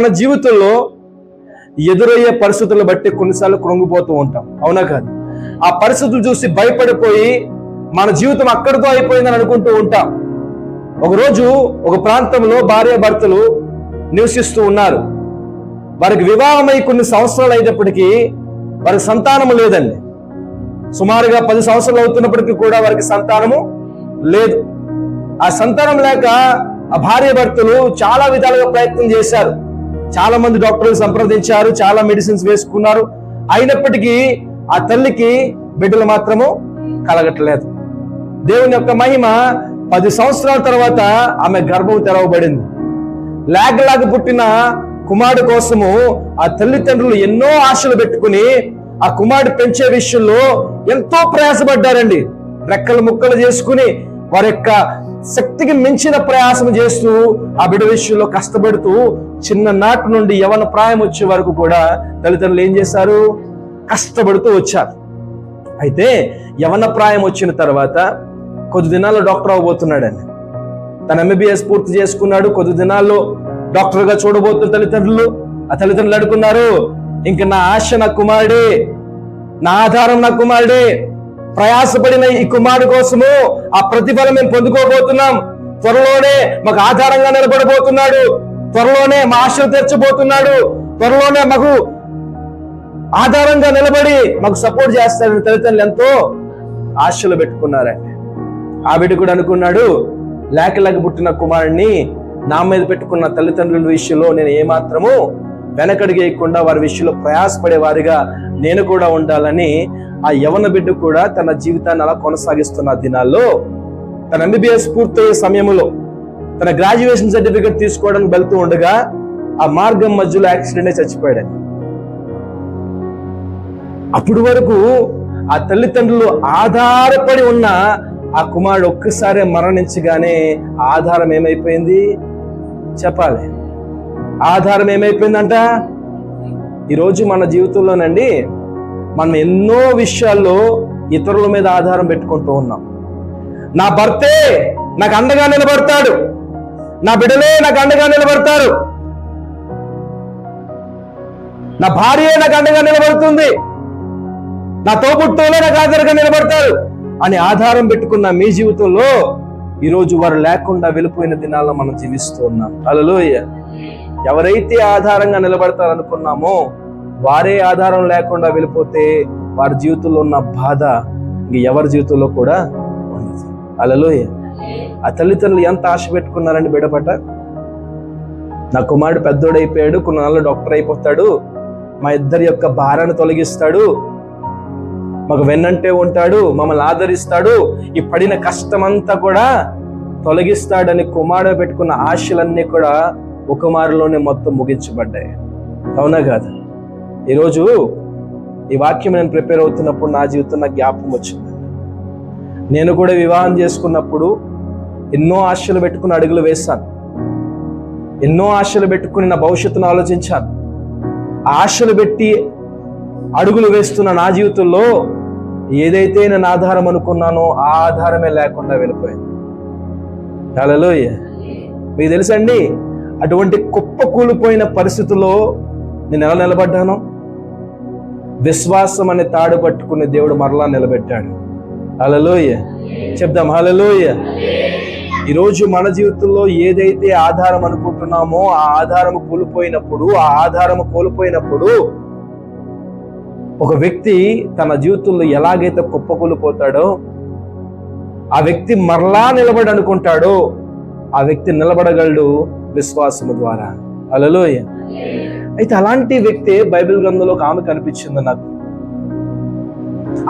మన జీవితంలో ఎదురయ్యే పరిస్థితులను బట్టి కొన్నిసార్లు కృంగిపోతూ ఉంటాం. అవునా కాదు? ఆ పరిస్థితులు చూసి భయపడిపోయి మన జీవితం అక్కడితో అయిపోయిందని అనుకుంటూ ఉంటాం. ఒకరోజు ఒక ప్రాంతంలో భార్య భర్తలు నివసిస్తూ ఉన్నారు. వారికి వివాహమై కొన్ని సంవత్సరాలు అయినప్పటికీ వారికి సంతానము లేదండి. సుమారుగా పది సంవత్సరాలు అవుతున్నప్పటికీ కూడా వారికి సంతానము లేదు. ఆ సంతానం లేక ఆ భార్య భర్తలు చాలా విధాలుగా ప్రయత్నం చేశారు. చాలా మంది డాక్టర్లు సంప్రదించారు చాలా మెడిసిన్స్ వేసుకున్నారు. అయినప్పటికీ ఆ తల్లికి బిడ్డలు మాత్రము కలగట్లేదు. దేవుని యొక్క మహిమ పది సంవత్సరాల తర్వాత ఆమె గర్భం తెరవబడింది. లేకలాగా పుట్టిన కుమారుడు కోసము ఆ తల్లిదండ్రులు ఎన్నో ఆశలు పెట్టుకుని ఆ కుమారుడు పెంచే విషయంలో ఎంతో ప్రయాసపడ్డారండి. రెక్కలు ముక్కలు చేసుకుని వారి యొక్క శక్తికి మించిన ప్రయాసం చేస్తూ ఆ బిడ్డ విషయంలో కష్టపడుతూ చిన్ననాటి నుండి యవన ప్రాయం వచ్చే వరకు కూడా తల్లిదండ్రులు ఏం చేశారు? కష్టపడుతూ వచ్చారు. అయితే యవన ప్రాయం వచ్చిన తర్వాత కొద్ది దినాల్లో డాక్టర్ అవ్వబోతున్నాడని తన ఎంబీబీఎస్ పూర్తి చేసుకున్నాడు. కొద్ది దినాల్లో డాక్టర్గా చూడబోతున్న తల్లిదండ్రులు ఆ తల్లిదండ్రులు అడుగున్నారు ఇంక నా ఆశ నా కుమారుడే నా ఆధారం నా కుమారుడే ప్రయాసపడిన ఈ కుమారుడు కోసము ఆ ప్రతిఫలం మేము పొందుకోబోతున్నాం. త్వరలోనే మాకు ఆధారంగా నిలబడబోతున్నాడు. త్వరలోనే మా ఆశలు తెరచబోతున్నాడు. త్వరలోనే మాకు ఆధారంగా నిలబడి మాకు సపోర్ట్ చేస్తాడని తల్లిదండ్రులు ఎంతో ఆశలు పెట్టుకున్నారండి. ఆ బిడ్డ కూడా అనుకున్నాడు లేకలేక పుట్టిన కుమారుడిని నా మీద పెట్టుకున్న తల్లిదండ్రుల విషయంలో నేను ఏమాత్రము వెనకడిగేయకుండా వారి విషయంలో ప్రయాసపడే వారిగా నేను కూడా ఉండాలని ఆ యవన బిడ్డ కూడా తన జీవితాన్ని అలా కొనసాగిస్తున్న దినాల్లో తన ఎంబీబీఎస్ పూర్తయ్యే సమయంలో తన గ్రాడ్యుయేషన్ సర్టిఫికేట్ తీసుకోవడానికి వెళ్తూ ఉండగా ఆ మార్గం మధ్యలో యాక్సిడెంట్ అయి చచ్చిపోయాడు అప్పుడు వరకు ఆ తల్లిదండ్రులు ఆధారపడి ఉన్న ఆ కుమారుడు ఒక్కసారి మరణించగానే ఆధారం ఏమైపోయింది? చెప్పాలి. ఆధారం ఏమైపోయిందంట? ఈరోజు మన జీవితంలోనండి మనం ఎన్నో విషయాల్లో ఇతరుల మీద ఆధారం పెట్టుకుంటూ ఉన్నాం. నా భర్తే నాకు అండగా నిలబడతాడు. నా బిడ్డలే నాకు అండగా నిలబడతారు. నా భార్య నాకు అండగా నిలబడుతుంది. నా తోబుట్టువులే నాకు ఆధారంగా నిలబడతారు అని ఆధారం పెట్టుకున్న మీ జీవితంలో ఈరోజు వారు లేకుండా వెళ్ళిపోయిన దినాల్లో మనం జీవిస్తూ ఉన్నాం. అలలోయ ఎవరైతే ఆధారంగా నిలబడతారనుకున్నామో వారే ఆధారం లేకుండా వెళ్ళిపోతే వారి జీవితంలో ఉన్న బాధ ఇంక ఎవరి జీవితంలో కూడా ఉండదు. అలలోయ ఆ తల్లిదండ్రులు ఎంత ఆశ పెట్టుకున్నారండి బిడపట? నా కుమారుడు పెద్దోడైపోయాడు కొన్ని నెలలు డాక్టర్ అయిపోతాడు మా ఇద్దరి యొక్క భారాన్ని తొలగిస్తాడు మాకు వెన్నంటే ఉంటాడు మమ్మల్ని ఆదరిస్తాడు ఈ పడిన కష్టమంతా కూడా తొలగిస్తాడని కుమారుడు పెట్టుకున్న ఆశలన్నీ కూడా ఒక మారులోనే మొత్తం ముగించబడ్డాయి. అవునా కాదు? ఈరోజు ఈ వాక్యం నేను ప్రిపేర్ అవుతున్నప్పుడు నా జీవితం నాకు జ్ఞాపకం వచ్చింది. నేను కూడా వివాహం చేసుకున్నప్పుడు ఎన్నో ఆశలు పెట్టుకుని అడుగులు వేశాను. ఎన్నో ఆశలు పెట్టుకుని నా భవిష్యత్తును ఆలోచించాను. ఆశలు పెట్టి అడుగులు వేస్తున్న నా జీవితంలో ఏదైతే నేను ఆధారం అనుకున్నానో ఆ ఆధారమే లేకుండా వెళ్ళిపోయింది. హలోయ మీకు తెలుసండి అటువంటి కుప్ప కూలిపోయిన పరిస్థితుల్లో నేను ఎలా నిలబడ్డాను? విశ్వాసం అనే తాడు పట్టుకుని దేవుడు మరలా నిలబెట్టాడు. హలలోయ చెప్దాం హలలోయ ఈరోజు మన జీవితంలో ఏదైతే ఆధారం అనుకుంటున్నామో ఆ ఆధారం కోల్పోయినప్పుడు ఆ ఆధారం కోల్పోయినప్పుడు ఒక వ్యక్తి తన జీవితంలో ఎలాగైతే కుప్పకూలిపోతాడో ఆ వ్యక్తి మరలా నిలబడి అనుకుంటాడో ఆ వ్యక్తి నిలబడగలడు విశ్వాసము ద్వారా. అలలోయ అయితే అలాంటి వ్యక్తి బైబిల్ గ్రంథంలో ఒక ఆమె కనిపించింది నాకు.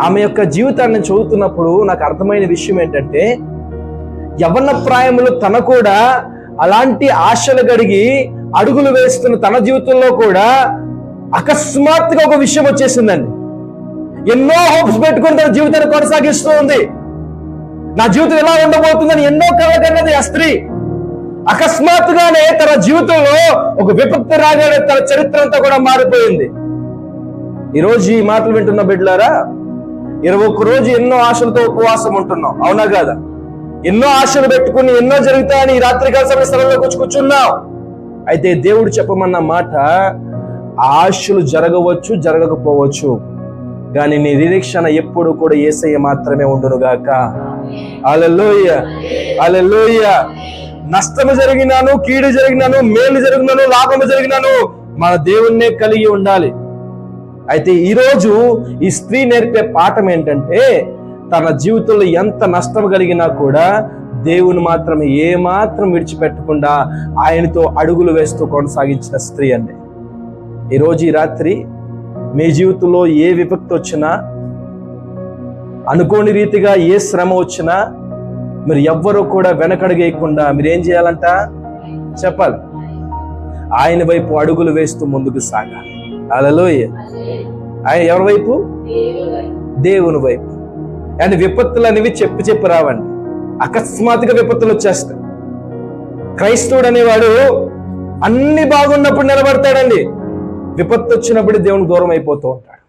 ఆమె యొక్క జీవితాన్ని చదువుతున్నప్పుడు నాకు అర్థమైన విషయం ఏంటంటే యవన ప్రాయములు తన కూడా అలాంటి ఆశలు గడిగి అడుగులు వేస్తున్న తన జీవితంలో కూడా అకస్మాత్తుగా ఒక విషయం వచ్చేసిందండి. ఎన్నో హోప్స్ పెట్టుకుని తన జీవితాన్ని కొనసాగిస్తూ ఉంది. నా జీవితం ఎలా ఉండబోతుందని ఎన్నో కలగన్నది ఆ స్త్రీ. అకస్మాత్తుగానే తన జీవితంలో ఒక విపత్తు రాగానే తన చరిత్ర అంతా కూడా మారిపోయింది. ఈరోజు ఈ మాటలు వింటున్న బిడ్డలారా ఇరవై ఒక్క రోజు ఎన్నో ఆశలతో ఉపవాసం ఉంటున్నాం. అవునా కాదా? ఎన్నో ఆశలు పెట్టుకుని ఎన్నో జరుగుతాయని ఈ రాత్రికాల సమయ స్థలంలోకి వచ్చి కూర్చున్నాం. అయితే దేవుడు చెప్పమన్న మాట ఆశలు జరగవచ్చు జరగకపోవచ్చు. కానీ నీ నిరీక్షణ ఎప్పుడు కూడా ఏసయ్య మాత్రమే ఉండునుగాక. అలలోయ అలలోయ నష్టము జరిగినాను కీడు జరిగినాను మేలు జరిగినాను లాభము జరిగినాను మన దేవుణ్ణే కలిగి ఉండాలి. అయితే ఈరోజు ఈ స్త్రీ నేర్పే పాఠం ఏంటంటే తన జీవితంలో ఎంత నష్టం కలిగినా కూడా దేవుని మాత్రం ఏమాత్రం విడిచిపెట్టకుండా ఆయనతో అడుగులు వేస్తూ కొనసాగించిన స్త్రీ అండి. ఈరోజు ఈ రాత్రి మీ జీవితంలో ఏ విపత్తు వచ్చినా అనుకోని రీతిగా ఏ శ్రమ వచ్చినా మీరు ఎవ్వరూ కూడా వెనకడుగేయకుండా మీరు ఏం చేయాలంట? చెప్పాలి. ఆయన వైపు అడుగులు వేస్తూ ముందుకు సాగాలి. అలలోయ ఆయన ఎవరి వైపు? దేవుని వైపు. అండ్ విపత్తులు అనేవి చెప్పి చెప్పి రావండి. అకస్మాత్తుగా విపత్తులు వచ్చేస్తాయి. క్రైస్తవుడు అనేవాడు అన్ని బాగున్నప్పుడు నిలబడతాడండి. విపత్తు వచ్చినప్పుడు దేవుని దూరం అయిపోతూ ఉంటాడు.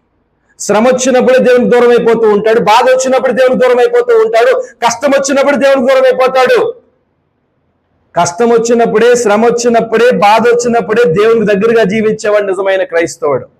శ్రమ వచ్చినప్పుడు దేవునికి దూరం అయిపోతూ ఉంటాడు. బాధ వచ్చినప్పుడు దేవునికి దూరం అయిపోతూ ఉంటాడు. కష్టం వచ్చినప్పుడు దేవునికి దూరం అయిపోతాడు. కష్టం వచ్చినప్పుడే శ్రమ వచ్చినప్పుడే బాధ వచ్చినప్పుడే దేవునికి దగ్గరగా జీవించేవాడు నిజమైన క్రైస్తవుడు.